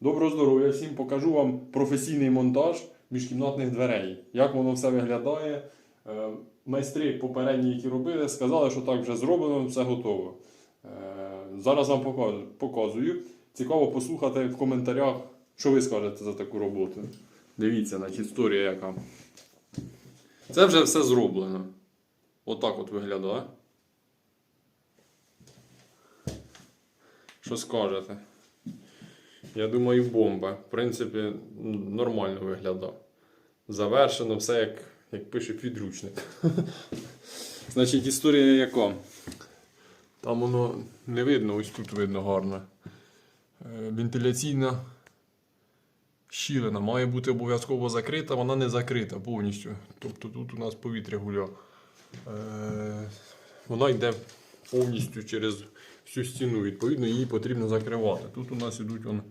Доброго здоров'я всім покажу вам професійний монтаж міжкімнатних дверей. Як воно все виглядає. Е, Майстри попередні, які робили, сказали, що так вже зроблено, все готово. Е, Зараз вам показую. Цікаво послухати в коментарях, що ви скажете за таку роботу. Дивіться, значить, історія яка. Це вже все зроблено. Отак от виглядає. Що скажете? Я думаю, бомба. В принципі, нормально виглядає. Завершено все, як, як пише підручник. Значить, історія яка? Там воно не видно, ось тут видно гарно. Е, Вентиляційна щілина має бути обов'язково закрита, вона не закрита повністю. Тобто тут у нас повітря гуля. Е, Вона йде повністю через всю стіну. Відповідно, її потрібно закривати. Тут у нас ідуть вон,